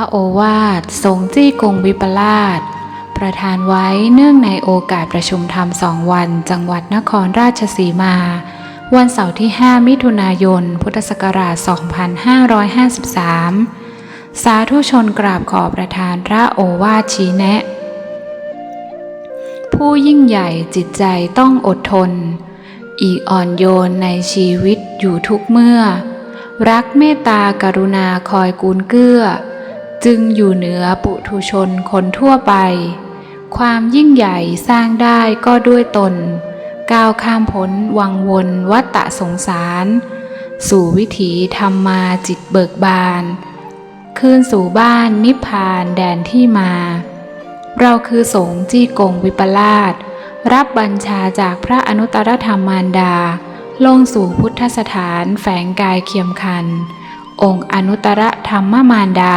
พระโอวาททรงจี้กงวิปลาสประธานไว้เนื่องในโอกาสประชุมธรรมสองวัน จังหวัดนครราชสีมา วันเสาร์ที่ 5 มิถุนายน พุทธศักราช 2553 สาธุชนกราบขอประธานพระโอวาทชี้แนะ ผู้ยิ่งใหญ่จิตใจต้องอดทน อีกอ่อนโยนในชีวิตอยู่ทุกเมื่อ รักเมตตากรุณาคอยกูลเกื้อ จึงอยู่เหนือปุถุชนคนทั่วไป ความยิ่งใหญ่สร้างได้ก็ด้วยตน ก้าวข้ามพ้นวังวนวัฏฏะสงสาร สู่วิถีธรรมมาจิตเบิกบานคืนสู่บ้านนิพพานแดนที่มา เราคือสงฆ์จี้กงวิปลาสรับบัญชาจากพระอนุตตรธรรมมารดา ลงสู่พุทธสถานแฝงกายเคียมคัน องค์อนุตตรธรรมมารดา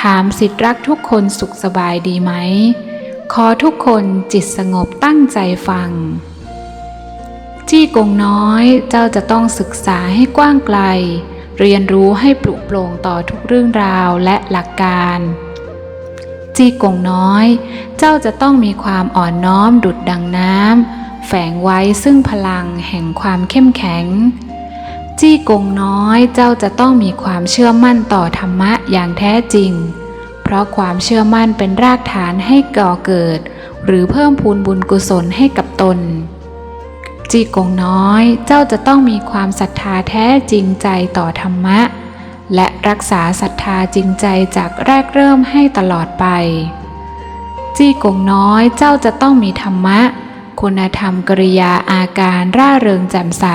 ถามสิทธิรักทุกคนสุขสบายดีไหม ขอทุกคนจิตสงบตั้งใจฟัง จี้กงน้อยเจ้าจะต้องศึกษาให้กว้างไกล เรียนรู้ให้ปลุกโปร่งต่อทุกเรื่องราวและหลักการ จี้กงน้อย เจ้าจะต้องมีความอ่อนน้อมดุดดังน้ำแฝงไว้ซึ่งพลังแห่งความเข้มแข็ง จี้กงน้อยเจ้าจะต้องมีความเชื่อมั่นต่อธรรมะอย่างแท้จริง เพราะความเชื่อมั่นเป็นรากฐานให้ก่อเกิด หรือเพิ่มพูนบุญกุศลให้กับตน จี้กงน้อยเจ้าจะต้องมีความศรัทธาแท้จริงใจต่อธรรมะ และรักษาศรัทธาจริงใจจากแรกเริ่มให้ตลอดไป จี้กงน้อยเจ้าจะต้องมีธรรมะ คุณธรรมกริยาอาการร่าเริงแจ่มใส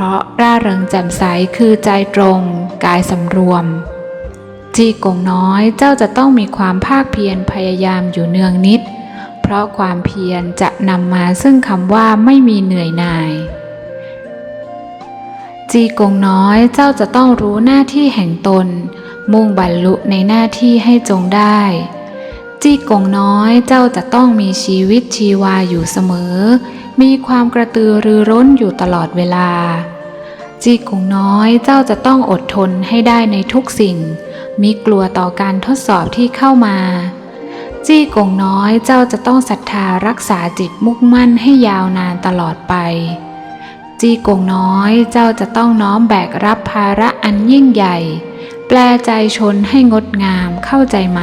ราะร่าเริงแจ่มใสคือใจตรง กายสำรวม จีกงน้อยเจ้าจะต้องมีความภาคเพียรพยายามอยู่เนืองนิด เพราะความเพียรจะนำมาซึ่งคำว่าไม่มีเหนื่อยหน่าย จีกงน้อยเจ้าจะต้องรู้หน้าที่แห่งตน มุ่งบรรลุในหน้าที่ให้จงได้ จีกงน้อยเจ้าจะต้องมีชีวิตชีวาอยู่เสมอ มีความกระตือรือร้นอยู่ตลอดเวลา จีกงน้อยเจ้าจะต้องอดทนให้ได้ในทุกสิ่งมีกลัวต่อการทดสอบที่เข้ามา จี้กงน้อยเจ้าจะต้องศรัทธารักษาจิตมุ่งมั่นให้ยาวนานตลอดไป จีกงน้อยเจ้าจะต้องน้อมแบกรับภาระอันยิ่งใหญ่ แปลใจชนให้งดงามเข้าใจไหม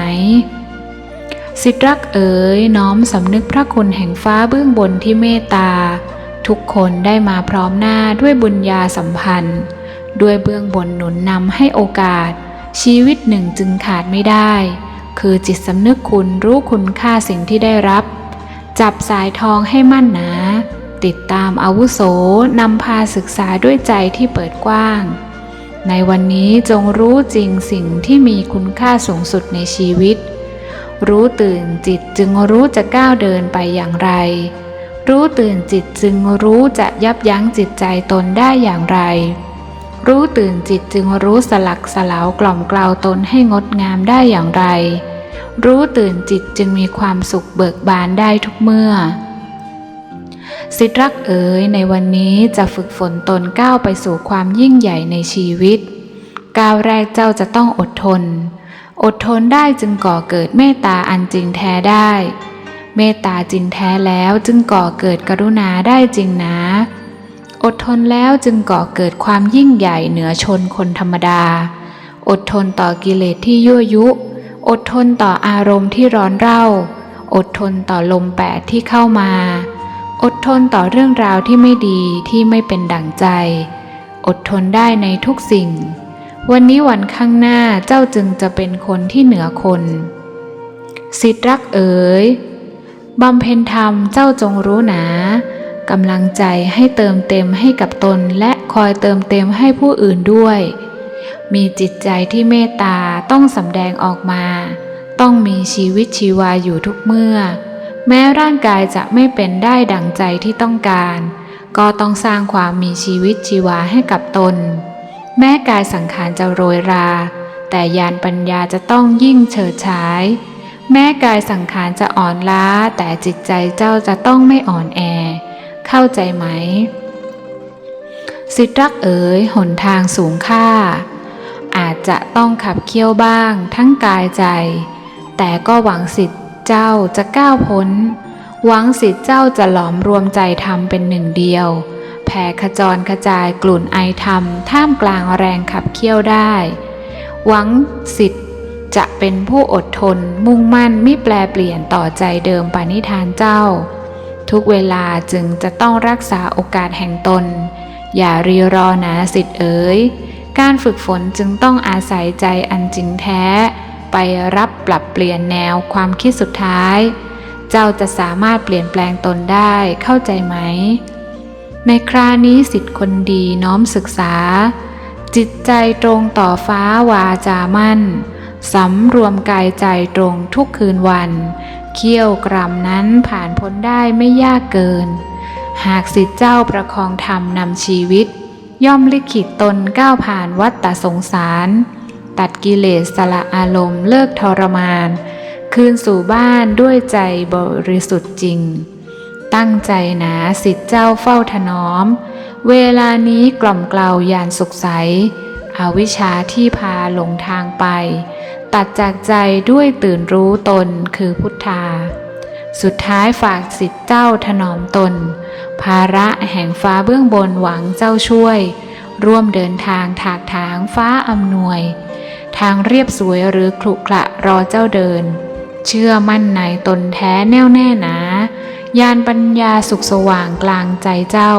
สิทธรักเอ๋ยน้อมสำนึกพระคุณแห่งฟ้าเบื้องบนที่เมตตา ทุกคนได้มาพร้อมหน้าด้วยบุญญาสัมพันธ์ ด้วยเบื้องบนหนุนนำให้โอกาส ชีวิตหนึ่งจึงขาดไม่ได้ คือจิตสำนึกคุณรู้คุณค่าสิ่งที่ได้รับ จับสายทองให้มั่นหนา ติดตามอาวุโสนำพาศึกษาด้วยใจที่เปิดกว้าง ในวันนี้จงรู้จริงสิ่งที่มีคุณค่าสูงสุดในชีวิต รู้ตื่นจิตจึงรู้จะก้าวเดินไปอย่างไร รู้ตื่นจิตจึงรู้จะยับยั้งจิตใจตนได้อย่างไร รู้ตื่นจิตจึงรู้สลักสลาวกล่อมกล่าวตนให้งดงามได้อย่างไร รู้ตื่นจิตจึงมีความสุขเบิกบานได้ทุกเมื่อสิทธรักเอ๋ยในวันนี้จะฝึกฝนตนก้าวไปสู่ความยิ่งใหญ่ในชีวิต ก้าวแรกเจ้าจะต้องอดทน อดทนได้จึงก่อเกิดเมตตาอันจริงแท้ได้ เมตตาจริงแท้แล้วจึงก่อเกิดกรุณาได้จริงนะอดทนแล้วจึงก่อเกิดความยิ่งใหญ่เหนือชนคนธรรมดา อดทนต่อกิเลสที่ยั่วยุ อดทนต่ออารมณ์ที่ร้อนเร่า อดทนต่อลมแปดที่เข้ามา อดทนต่อเรื่องราวที่ไม่ดีที่ไม่เป็นดั่งใจ อดทนได้ในทุกสิ่ง วันนี้วันข้างหน้าเจ้าจึงจะเป็นคนที่เหนือคนสิทธิรักเอ๋ยบำเพ็ญธรรมเจ้าจงรู้หนากำลังใจให้เติมเต็มให้กับตนและคอยเติมเต็มให้ผู้อื่นด้วย มีจิตใจที่เมตตาต้องสำแดงออกมา ต้องมีชีวิตชีวาอยู่ทุกเมื่อ แม้ร่างกายจะไม่เป็นได้ดังใจที่ต้องการ ก็ต้องสร้างความมีชีวิตชีวาให้กับตน แม้กายสังขารจะโรยรา แต่ญาณปัญญาจะต้องยิ่งเฉิดฉาย แม้กายสังขารจะอ่อนล้า แต่จิตใจเจ้าจะต้องไม่อ่อนแอ เข้าใจไหม สิทธรักเอ๋ยหนทางสูงค่า อาจจะต้องขับเคี่ยวบ้างทั้งกายใจ แต่ก็หวังสิทธิ์เจ้าจะก้าวพ้น หวังสิทธิ์เจ้าจะหลอมรวมใจธรรมเป็นหนึ่งเดียว แผ่ขจรกระจายกลุ่นไอธรรม ท่ามกลางแรงขับเคี่ยวได้ หวังสิทธิ์จะเป็นผู้อดทนมุ่งมั่นไม่แปลเปลี่ยนต่อใจเดิมปณิธานเจ้า ทุกเวลาจึงจะต้องรักษาโอกาสแห่งตน อย่ารีรอนะสิทธิ์เอ๋ยการฝึกฝนจึงต้องอาศัยใจอันจริงแท้ ไปรับปรับเปลี่ยนแนวความคิดสุดท้าย เจ้าจะสามารถเปลี่ยนแปลงตนได้เข้าใจไหม ในครานี้สิทธิ์คนดีน้อมศึกษา จิตใจตรงต่อฟ้าวาจามั่น สำรวมกายใจตรงทุกคืนวัน เขี้ยวกรำนั้นผ่านพ้นได้ไม่ยากเกิน หากสิทธิเจ้าประคองธรรมนำชีวิต ย่อมลิขิตตนก้าวผ่านวัฏฏสงสาร ตัดกิเลสสละอารมณ์เลิกทรมาน คืนสู่บ้านด้วยใจบริสุทธิ์จริง ตั้งใจหนาสิทธิเจ้าเฝ้าถนอม เวลานี้กล่อมเกลายานสุขใสอวิชชาที่พาหลงทางไป ตัดจากใจด้วยตื่นรู้ตนคือพุทธา สุดท้ายฝากสิทธิเจ้าถนอมตน ภาระแห่งฟ้าเบื้องบนหวังเจ้าช่วย ร่วมเดินทางถากถางฟ้าอำนวย ทางเรียบสวยหรือขรุขระรอเจ้าเดิน เชื่อมั่นในตนแท้แน่วแน่หนา ยานปัญญาสุขสว่างกลางใจเจ้า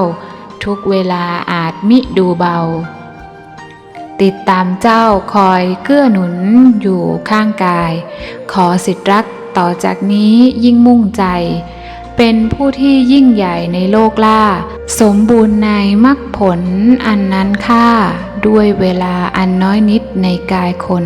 ทุกเวลาอาจมิดูเบา ติดตามเจ้าคอยเกื้อหนุนอยู่ข้างกาย ขอสิทธิรักต่อจากนี้ยิ่งมุ่งใจ เป็นผู้ที่ยิ่งใหญ่ในโลกล่า สมบูรณ์ในมรรคผลอันนั้นค่า ด้วยเวลาอันน้อยนิดในกายคน